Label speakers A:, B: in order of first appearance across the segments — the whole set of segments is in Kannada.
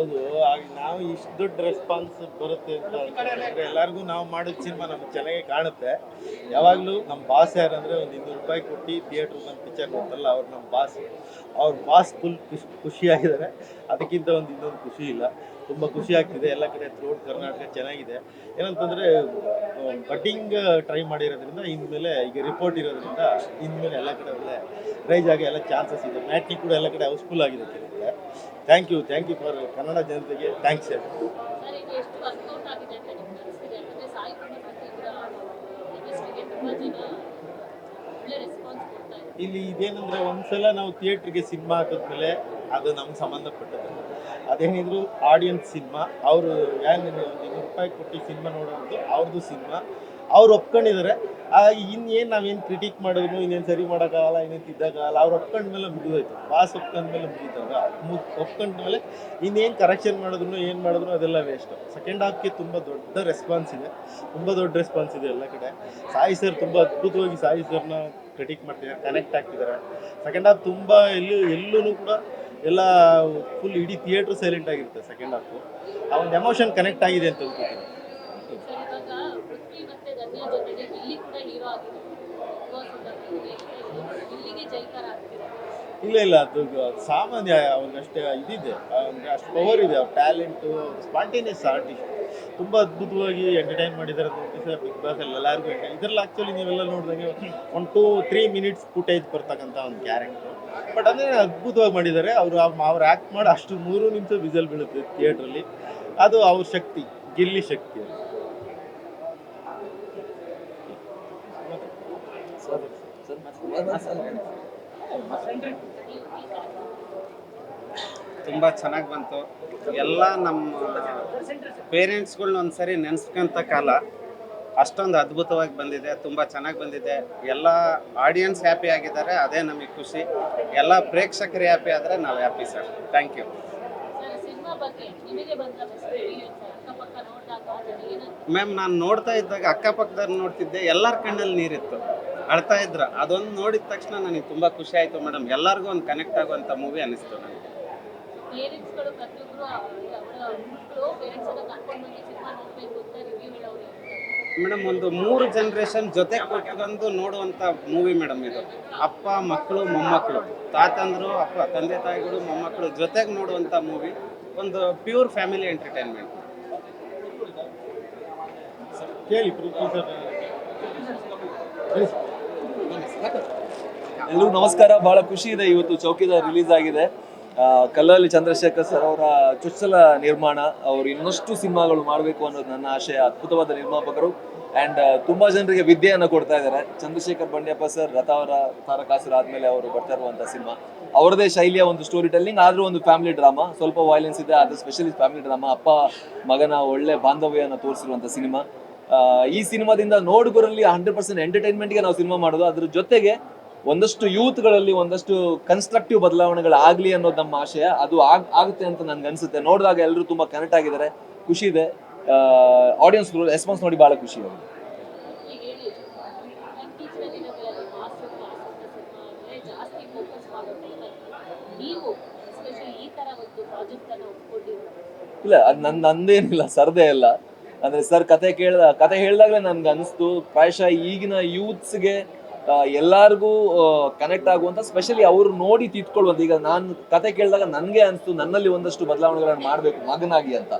A: ಹೌದು ನಾವು ಇಷ್ಟು ದೊಡ್ಡ ರೆಸ್ಪಾನ್ಸ್ ಬರುತ್ತೆ ಅಂತ ಅಂದ್ರೆ ಎಲ್ಲರಿಗೂ ನಾವು ಮಾಡಿದ ಸಿನಿಮಾ ನಮ್ಗೆ ಚೆನ್ನಾಗಿ ಕಾಣುತ್ತೆ. ಯಾವಾಗಲೂ ನಮ್ಮ ಬಾಸ್ ಯಾರಂದ್ರೆ ಒಂದು ಇನ್ನೂರು ರೂಪಾಯಿ ಕೊಟ್ಟು ಥಿಯೇಟ್ರ್ ಬಂದು ಪಿಕ್ಚರ್ ನೋಡ್ತಾರಲ್ಲ ಅವ್ರು ನಮ್ಮ ಬಾಸ್ ಅವ್ರ ಬಾಸ್ ಫುಲ್ ಖುಷಿ ಖುಷಿಯಾಗಿದ್ದಾರೆ ಅದಕ್ಕಿಂತ ಒಂದು ಇನ್ನೊಂದು ಖುಷಿ ಇಲ್ಲ. ತುಂಬ ಖುಷಿ ಆಗ್ತಿದೆ. ಎಲ್ಲ ಕಡೆ ಥ್ರೋಟ್ ಕರ್ನಾಟಕ ಚೆನ್ನಾಗಿದೆ. ಏನಂತಂದರೆ ಕಟಿಂಗ್ ಟ್ರೈ ಮಾಡಿರೋದ್ರಿಂದ ಇನ್ಮೇಲೆ ಈಗ ರಿಪೋರ್ಟ್ ಇರೋದ್ರಿಂದ ಇನ್ಮೇಲೆ ಎಲ್ಲ ಕಡೆ ಒಳ್ಳೆ ರೈಸ್ ಆಗಿ ಎಲ್ಲ ಚಾನ್ಸಸ್ ಇದೆ. ಮ್ಯಾಟ್ನಿ ಕೂಡ ಎಲ್ಲ ಕಡೆ ಹೌಸ್ಫುಲ್ ಆಗಿದೆ thank you thank you for Kannada ಜನತೆಗೆ ಥ್ಯಾಂಕ್ಸ್ ಸರ್ ಇಲ್ಲಿ ಇದೇನಂದ್ರೆ ಒಂದ್ಸಲ ನಾವು ಥಿಯೇಟ್ರಿಗೆ ಸಿನಿಮಾ ಹಾಕಿದ್ಮೇಲೆ ಅದು ನಮ್ಗೆ ಸಂಬಂಧಪಟ್ಟದ್ದು. ಅದೇನಿದ್ರು ಆಡಿಯನ್ಸ್ ಸಿನಿಮಾ ಅವರು ಏನು ಇನ್ನೂರು ರೂಪಾಯಿ ಕೊಟ್ಟು ಸಿನಿಮಾ ನೋಡೋದು ಅವ್ರದ್ದು ಸಿನಿಮಾ ಅವ್ರು ಒಪ್ಕೊಂಡಿದ್ದಾರೆ ಇನ್ನೇನು ನಾವೇನು ಕ್ರಿಟಿಕ್ ಮಾಡಿದ್ರು ಇನ್ನೇನು ಸರಿ ಮಾಡೋಕ್ಕಾಗಲ್ಲ, ಇನ್ನೇನು ತಿದ್ದಾಗಲ್ಲ, ಅವ್ರು ಒಪ್ಕೊಂಡ್ಮೇಲೆ ಮುಗಿದೋಯ್ತು. ಬಾಸ್ ಒಪ್ಕೊಂಡ್ಮೇಲೆ ಮುಗಿದಾಗ ಮುಗ್ ಒಪ್ಕೊಂಡ್ಮೇಲೆ ಇನ್ನೇನು ಕರೆಕ್ಷನ್ ಮಾಡಿದ್ರು ಏನು ಮಾಡಿದ್ರು ಅದೆಲ್ಲ ವೇಸ್ಟ್ ಸೆಕೆಂಡ್ ಹಾಫ್ಗೆ ತುಂಬ ದೊಡ್ಡ ರೆಸ್ಪಾನ್ಸ್ ಇದೆ. ತುಂಬ ದೊಡ್ಡ ರೆಸ್ಪಾನ್ಸ್ ಇದೆ ಎಲ್ಲ ಕಡೆ. ಸಾಯಿ ಸರ್ ತುಂಬ ಅದ್ಭುತವಾಗಿ ಸಾಯಿ ಸರ್ನ ಕ್ರಿಟಿಕ್ ಮಾಡ್ತಿದ್ದಾರೆ ಕನೆಕ್ಟ್ ಆಗ್ತಿದ್ದಾರೆ. ಸೆಕೆಂಡ್ ಹಾಫ್ ತುಂಬ ಎಲ್ಲೂ ಎಲ್ಲೂ ಕೂಡ ಎಲ್ಲ ಫುಲ್ ಇಡೀ ಥಿಯೇಟ್ರ್ ಸೈಲೆಂಟ್ ಆಗಿರುತ್ತೆ ಸೆಕೆಂಡ್ ಹಾಫು ಆ ಒಂದು ಎಮೋಷನ್ ಕನೆಕ್ಟ್ ಆಗಿದೆ ಅಂತ ಅನ್ಕೋತೀನಿ
B: ಇಲ್ಲಿ,
A: ಇಲ್ಲ, ಅದು ಸಾಮಾನ್ಯ ಅವ್ರಿಗಷ್ಟೇ ಇದಿದೆ. ಅವ್ರಿಗೆ ಅಷ್ಟು ಪವರ್ ಇದೆ, ಅವ್ರ ಟ್ಯಾಲೆಂಟು ಸ್ಪಾಂಟೇನಿಯಸ್ ಆರ್ಟಿಸ್ಟ್ ತುಂಬ ಅದ್ಭುತವಾಗಿ ಎಂಟರ್ಟೈನ್ ಮಾಡಿದ್ದಾರೆ ಬಿಗ್ ಬಾಸ್ ಅಲ್ಲಿ ಎಲ್ಲರಿಗೂ ಇದರಲ್ಲಿ ಆ್ಯಕ್ಚುಲಿ ನೀವೆಲ್ಲ ನೋಡಿದಂಗೆ ಒಂದು ಟೂ ತ್ರೀ ಮಿನಿಟ್ಸ್ ಫುಟೇಜ್ ಬರ್ತಕ್ಕಂಥ ಒಂದು ಕ್ಯಾರೆಕ್ಟರ್ ಬಟ್ ಅಂದರೆ ಅದ್ಭುತವಾಗಿ ಮಾಡಿದ್ದಾರೆ. ಅವರು ಅವ್ರು ಆ್ಯಕ್ಟ್ ಮಾಡಿ ಅಷ್ಟು ಮೂರು ನಿಮಿಷ ವಿಸಲ್ ಬೀಳುತ್ತೆ ಥಿಯೇಟ್ರಲ್ಲಿ ಅದು ಅವ್ರ ಶಕ್ತಿ, ಗಿಲ್ಲಿ ಶಕ್ತಿ ಅದು.
C: ತುಂಬ ಚೆನ್ನಾಗಿ ಬಂತು. ಎಲ್ಲ ನಮ್ಮ ಪೇರೆಂಟ್ಸ್ಗಳ್ನ ಒಂದ್ಸರಿ ನೆನೆಸ್ಕೊಂತ ಕಾಲ. ಅಷ್ಟೊಂದು ಅದ್ಭುತವಾಗಿ ಬಂದಿದೆ, ತುಂಬ ಚೆನ್ನಾಗಿ ಬಂದಿದೆ. ಎಲ್ಲ ಆಡಿಯನ್ಸ್ ಹ್ಯಾಪಿ ಆಗಿದ್ದಾರೆ, ಅದೇ ನಮಗೆ ಖುಷಿ. ಎಲ್ಲ ಪ್ರೇಕ್ಷಕರು ಹ್ಯಾಪಿ ಆದರೆ ನಾವು happy sir. Thank you
B: sir
C: ma'am ನಾನು ನೋಡ್ತಾ ಇದ್ದಾಗ ಅಕ್ಕಪಕ್ಕದಲ್ಲಿ ನೋಡ್ತಿದ್ದೆ, ಎಲ್ಲರ ಕಣ್ಣಲ್ಲಿ ನೀರಿತ್ತು. ಅಳ್ತಾ ಇದ್ರ. ಅದೊಂದು ನೋಡಿದ ತಕ್ಷಣ ನನಗೆ ತುಂಬ ಖುಷಿ ಆಯಿತು ಮೇಡಮ್ ಎಲ್ಲರಿಗೂ ಒಂದು ಕನೆಕ್ಟ್ ಆಗುವಂಥ ಮೂವಿ ಅನಿಸ್ತು ನನಗೆ
B: ಪೇರೆಂಟ್ಸ್ಗಳು ಪ್ರತಿಯೊಬ್ಬರು ಅವರ ಮಕ್ಕಳು ಪೇರೆಂಟ್ಸ್ ಅನ್ನ ಕರ್ಕೊಂಡು ಬಂದು ಸಿನಿಮಾ ನೋಡಬೇಕು ಅಂತ ರಿವ್ಯೂ ಹೇಳೋರು
C: ಮೇಡಮ್ ಒಂದು ಮೂರು ಜನ್ರೇಷನ್ ಜೊತೆ ಕೊಟ್ಕೊಂಡು ನೋಡುವಂಥ ಮೂವಿ ಮೇಡಮ್ ಇದು. ಅಪ್ಪ ಮಕ್ಕಳು ಮೊಮ್ಮಕ್ಕಳು ತಾತಂದ್ರು ಅಪ್ಪ ತಂದೆ ತಾಯಿಗಳು ಮೊಮ್ಮಕ್ಕಳು ಜೊತೆಗೆ ನೋಡುವಂಥ ಮೂವಿ ಒಂದು ಪ್ಯೂರ್ ಫ್ಯಾಮಿಲಿ ಎಂಟರ್ಟೈನ್ಮೆಂಟ್
A: ಕೇಳಿ ಸರ್
D: ನಮಸ್ಕಾರ. ಬಹಳ ಖುಷಿ ಇದೆ ಇವತ್ತು ಚೌಕಿದಾರ್ ರಿಲೀಸ್ ಆಗಿದೆ. ಕಲ್ಲಲ್ಲಿ ಚಂದ್ರಶೇಖರ್ ಸರ್ ಅವರ ಚುಚ್ಚಲ ನಿರ್ಮಾಣ, ಅವರು ಇನ್ನಷ್ಟು ಸಿನಿಮಾಗಳು ಮಾಡಬೇಕು ಅನ್ನೋದು ನನ್ನ ಆಶಯ. ಅದ್ಭುತವಾದ ನಿರ್ಮಾಪಕರು. ಅಂಡ್ ತುಂಬಾ ಜನರಿಗೆ ವಿದ್ಯೆಯನ್ನು ಕೊಡ್ತಾ ಇದ್ದಾರೆ. ಚಂದ್ರಶೇಖರ್ ಬಂಡ್ಯಪ್ಪ ಸರ್, ರಥ ಅವರ ತಾರಕಾಸುರ ಆದ್ಮೇಲೆ ಅವರು ಬರ್ತಾ ಇರುವಂತಹ ಸಿನಿಮಾ. ಅವರದೇ ಶೈಲಿಯ ಒಂದು ಸ್ಟೋರಿ ಟೆಲ್ಲಿಂಗ್ ಆದ್ರೂ ಒಂದು ಫ್ಯಾಮಿಲಿ ಡ್ರಾಮಾ ಸ್ವಲ್ಪ ವೈಲೆನ್ಸ್ ಇದೆ ಅದು ಸ್ಪೆಷಲಿ ಫ್ಯಾಮಿಲಿ ಡ್ರಾಮಾ ಅಪ್ಪ, ಮಗನ ಒಳ್ಳೆ ಬಾಂಧವ್ಯನ ತೋರಿಸಿರುವಂತಹ ಸಿನಿಮಾ. ಈ ಸಿನಿಮಾದಿಂದ ನೋಡುಗರಲ್ಲಿ ಹಂಡ್ರೆಡ್ ಪರ್ಸೆಂಟ್ ಎಂಟರ್ಟೈನ್ಮೆಂಟ್ಗೆ ನಾವು ಸಿನಿಮಾ ಮಾಡೋದು. ಅದ್ರ ಜೊತೆಗೆ ಒಂದಷ್ಟು ಯೂತ್ಗಳಲ್ಲಿ ಒಂದಷ್ಟು ಕನ್ಸ್ಟ್ರಕ್ಟಿವ್ ಬದಲಾವಣೆಗಳಾಗ್ಲಿ ಅನ್ನೋದು ನಮ್ಮ ಆಶಯ. ಅದು ಆಗ್, ಆಗುತ್ತೆ ಅಂತ ನನ್ಗೆ ಅನ್ಸುತ್ತೆ. ನೋಡಿದಾಗ ಎಲ್ಲರೂ ತುಂಬಾ ಕನೆಕ್ಟ್ ಆಗಿದ್ದಾರೆ. ಖುಷಿ ಇದೆ. ಆಡಿಯನ್ಸ್ ರೆಸ್ಪಾನ್ಸ್ ನೋಡಿ ಬಹಳ ಖುಷಿ ಆಗಿದೆ. ಇಲ್ಲ, ಅದು ನನ್ನ ನಂದೇನಿಲ್ಲ, ಸರ್ದೇ ಇಲ್ಲ. ಅಂದ್ರೆ ಸರ್ ಕತೆ ಕೇಳಿದ, ಕತೆ ಹೇಳಿದಾಗಲೇ ನನ್ಗೆ ಅನಿಸ್ತು, ಪ್ರಾಯಶಃ ಈಗಿನ ಯೂತ್ಸ್ಗೆ ಎಲ್ಲಾರ್ಗೂ ಕನೆಕ್ಟ್ ಆಗುವಂತ ಸ್ಪೆಷಲಿ ಅವ್ರು ನೋಡಿ ತಿದ್ಕೊಳ್ಳುವಂತ ಈಗ ನಾನು ಕತೆ ಕೇಳಿದಾಗ ನನಗೆ ಅನಿಸ್ತು, ನನ್ನಲ್ಲಿ ಒಂದಷ್ಟು ಬದಲಾವಣೆಗಳನ್ನು ಮಾಡಬೇಕು, ಮಗನಾಗಿ ಅಂತ.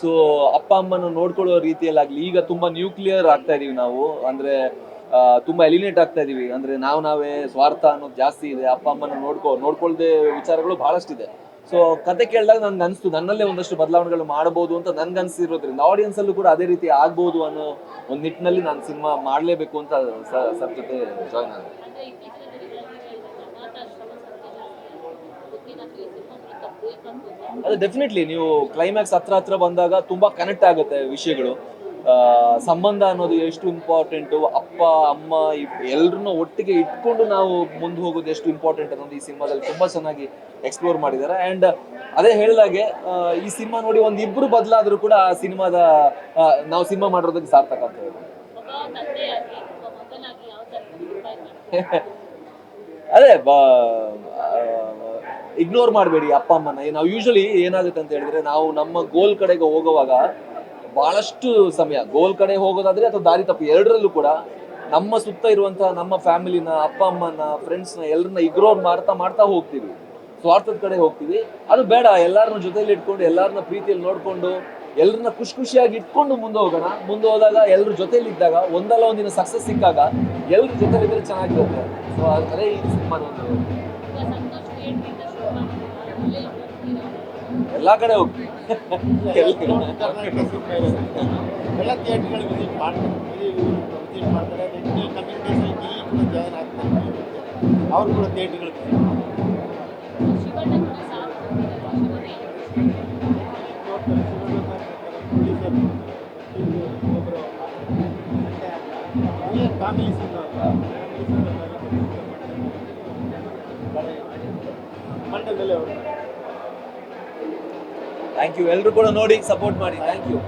D: ಸೊ ಅಪ್ಪ, ಅಮ್ಮನ ನೋಡ್ಕೊಳ್ಳೋ ರೀತಿಯಲ್ಲಾಗ್ಲಿ, ಈಗ ತುಂಬಾ ನ್ಯೂಕ್ಲಿಯರ್ ಆಗ್ತಾ ಇದೀವಿ ನಾವು. ಅಂದ್ರೆ ತುಂಬಾ ಎಲಿನೇಟ್ ಆಗ್ತಾ ಇದೀವಿ. ಅಂದ್ರೆ ನಾವು ನಾವೇ ಸ್ವಾರ್ಥ ಅನ್ನೋದು ಜಾಸ್ತಿ ಇದೆ. ಅಪ್ಪ, ಅಮ್ಮನ ನೋಡ್ಕೊ, ನೋಡ್ಕೊಳ್ದೆ ವಿಚಾರಗಳು ಬಹಳಷ್ಟಿದೆ. ಸೊ ಕತೆ ಕೇಳಿದಾಗ ನನ್ಗೆ ಅನಿಸ್ತು ನನ್ನಲ್ಲೇ ಒಂದಷ್ಟು ಬದಲಾವಣೆಗಳು ಮಾಡಬಹುದು ಅಂತ ನನ್ಗೆ ಅನ್ಸಿರೋದ್ರಿಂದ ಆಡಿಯನ್ಸ್ ಅಲ್ಲೂ ಕೂಡ ಅದೇ ರೀತಿ ಆಗ್ಬೋದು ಅನ್ನೋ ಒಂದು ನಿಟ್ಟಿನಲ್ಲಿ ನಾನು ಸಿನಿಮಾ ಮಾಡಲೇಬೇಕು ಅಂತ ಸರ್ ಜೊತೆ ಜಾಯ್ನ್ ಆಗಿದೆ ಅದೇ ಡೆಫಿನೆಟ್ಲಿ ನೀವು ಕ್ಲೈಮ್ಯಾಕ್ಸ್ ಹತ್ರ ಹತ್ರ ಬಂದಾಗ ತುಂಬಾ ಕನೆಕ್ಟ್ ಆಗುತ್ತೆ ವಿಷಯಗಳು. ಸಂಬಂಧ ಅನ್ನೋದು ಎಷ್ಟು ಇಂಪಾರ್ಟೆಂಟು ಅಪ್ಪ, ಅಮ್ಮ ಎಲ್ಲರನ್ನ ಒಟ್ಟಿಗೆ ಇಟ್ಕೊಂಡು ನಾವು ಮುಂದೆ ಹೋಗೋದು ಎಷ್ಟು ಇಂಪಾರ್ಟೆಂಟ್ ಅನ್ನೋದು ಈ ಸಿನಿಮಾದಲ್ಲಿ ತುಂಬಾ ಚೆನ್ನಾಗಿ ಎಕ್ಸ್ಪ್ಲೋರ್ ಮಾಡಿದ್ದಾರೆ. ಆ್ಯಂಡ್ ಅದೇ ಹೇಳಿದಾಗೆ ಈ ಸಿನಿಮಾ ನೋಡಿ ಒಂದು ಇಬ್ಬರು ಬದಲಾದರೂ ಕೂಡ ಆ ಸಿನಿಮಾದ ನಾವು ಸಿನಿಮಾ ಮಾಡಿರೋದಕ್ಕೆ ಸಾರ್ಥಕ ಅಂತ ಅದೇ ಇಗ್ನೋರ್ ಮಾಡಬೇಡಿ ಅಪ್ಪ, ಅಮ್ಮನ. ನಾವು ಯೂಶಲಿ ಏನಾಗುತ್ತೆ ಅಂತ ಹೇಳಿದ್ರೆ, ನಾವು ನಮ್ಮ ಗೋಲ್ ಕಡೆಗೆ ಹೋಗುವಾಗ ಬಹಳಷ್ಟು ಸಮಯ. ಗೋಲ್ ಕಡೆ ಹೋಗೋದಾದ್ರೆ ಅಥವಾ ದಾರಿ ತಪ್ಪು. ಎರಡರಲ್ಲೂ ಕೂಡ ನಮ್ಮ ಸುತ್ತ ಇರುವಂತಹ ನಮ್ಮ ಫ್ಯಾಮಿಲಿನ ಅಪ್ಪ, ಅಮ್ಮನ ಫ್ರೆಂಡ್ಸ್ನ ಎಲ್ಲರನ್ನ ಇಗ್ನೋರ್ ಮಾಡ್ತಾ ಮಾಡ್ತಾ ಹೋಗ್ತೀವಿ. ಸ್ವಾರ್ಥದ ಕಡೆ ಹೋಗ್ತೀವಿ. ಅದು ಬೇಡ. ಎಲ್ಲರನ್ನ ಜೊತೆಲಿ ಇಟ್ಕೊಂಡು, ಎಲ್ಲರನ್ನ ಪ್ರೀತಿಯಲ್ಲಿ ನೋಡ್ಕೊಂಡು, ಎಲ್ಲರನ್ನ ಖುಷಿ ಖುಷಿಯಾಗಿ ಇಟ್ಕೊಂಡು ಮುಂದೆ ಹೋಗೋಣ. ಮುಂದೆ ಹೋದಾಗ ಎಲ್ಲರ ಜೊತೆಲಿ ಇದ್ದಾಗ, ಒಂದಲ್ಲ ಒಂದಿನ ಸಕ್ಸಸ್ ಸಿಕ್ಕಾಗ ಎಲ್ಲರ ಜೊತೆಲಿ ಇದ್ರೆ ಚೆನ್ನಾಗಿರುತ್ತೆ. ಸೊ ಅದೇ ಈ ಸಿನಿಮಾದ ಒಂದು ಎಲ್ಲಾ ಕಡೆ ಹೋಗ್ತೀವಿ
A: ಎಲ್ಲ ಥಿಯೇಟ್ರ್ಗಳು ವಿಸಿಟ್ ಮಾಡ್ತಾರೆ. ವಿಸಿಟ್ ಮಾಡ್ತಾರೆ. ಕೂಡ ಜಾಯ್ನ್ ಆಗ್ತಾರೆ. ಅವ್ರು ಕೂಡ
B: ಶಿವಣ್ಣ
A: ಫ್ಯಾಮಿಲಿ ಮಂಡ್ಯದಲ್ಲೇ ಅವರು
D: ಥ್ಯಾಂಕ್ ಯು ಎಲ್ಲರೂ ಕೂಡ ನೋಡಿ ಸಪೋರ್ಟ್ ಮಾಡಿ. Thank you